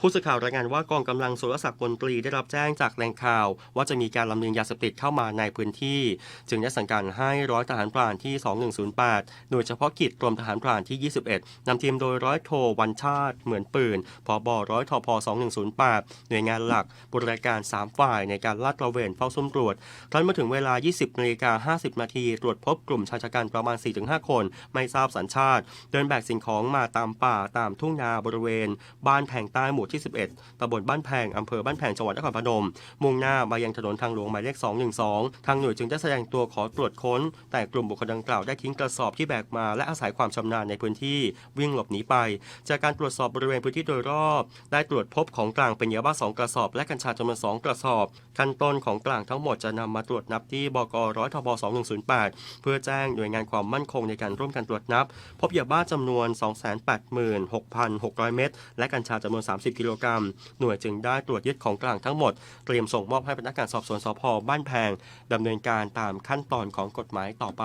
ผู้สื่อข่าวรายงานว่ากองกำลังสุรศักดิ์มนตรีได้รับแจ้งจากแหล่งข่าว ว่าจะมีการลำเลียงยาเสพติดเข้ามาในพื้นที่ จึงได้สั่งการให้ร้อยทหารพรานที่ 2108 โดยเฉพาะกิจกรมทหารพรานที่ 21นำทีมโดยร้อยโทวันชาติ เหมือนปืนผบร้อยทพ2108 หน่วยงานหลักบริการ 3 ฝ่ายในการลาดตระเวนเฝ้าซุ่มตรวจครั้นมาถึงเวลา 20นาฬิกา50 นาทีตรวจพบกลุ่มชายชะกันประมาณ 4-5 คน ไม่ทราบสัญชาติ เดินแบกสิ่งของมาตามป่าตามทุ่งนาบริเวณ บ้านแผงใต้หมู่ที่ 11ตำบลบ้านแพงอำเภอบ้านแพงจังหวัดนครพนม มุ่งหน้ามายังถนนทางหลวงหมายเลข 212 ทางหน่วยจึงได้แสดงตัวขอตรวจค้น แต่กลุ่มบุคคลดังกล่าวได้ทิ้งกระสอบที่แบกมา และอาศัยความชำนาญในพื้นที่วิ่งหลบหนีไป จากการตรวจสอบบริเวณพื้นที่โดยรอบ ได้ตรวจพบของกลางเป็นยาบ้า2กระสอบ และกัญชาจำนวน2กระสอบ ขั้นต้นของกลางทั้งหมดจะนำมาตรวจนับที่บกร้อยทบ2108 เพื่อแจ้งหน่วยงานความมั่นคงในการร่วมกันตรวจนับ พบยาบ้าจำนวน 286,600 เม็ดและกัญชาจำนวน 30กิโลกรัม หน่วยจึงได้ตรวจยึดของกลางทั้งหมด เตรียมส่งมอบให้พนักงานสอบสวนสพบ้านแพงดำเนินการตามขั้นตอนของกฎหมายต่อไป